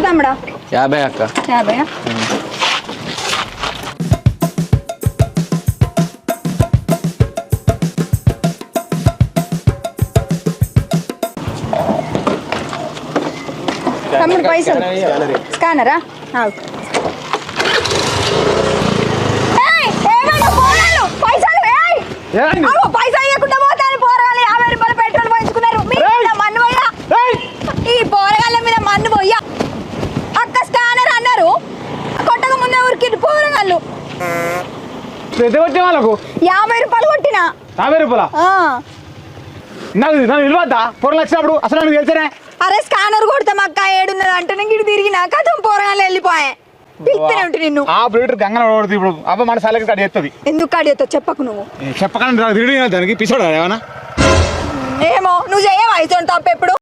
తమ్ముడా? యాభై అక్క. యాభై తమ్ముడు పైసలు. స్కానరా? ఆగు. ఏయ్, ఏమైనా పోరాలు? పైసలు, పోరగాళ్ళు పెద్ద కొట్టే వాళ్ళకు? యాభై రూపాయలు కొట్టినా. యాభై రూపాయల? ఆ. నాకు నన్ను నిలవద్దా పొరలు వచ్చినప్పుడు అసలు నాకు తెలిసేనే. అరే స్కానర్ కొడతాం అక్క ఏడున్నది అంటే నేను ఇటు తిరిగినా. కథం పోరగాళ్ళు వెళ్ళిపోయా. పిలుస్తూనే ఉంటే నిన్ను. ఆ బ్రీడర్ గంగన పడుతుంది ఇప్పుడు. అవ్వ మన సలకి కట్ చేస్తుంది ఎందుకు కాడితో చెప్పకు నువ్వు. చెప్పకుండా తిరిగి దానికి. పిసోడా ఏమన్నా ఏమో నువ్వు చేయవా? ఇటువంటి తప్పు ఎప్పుడు?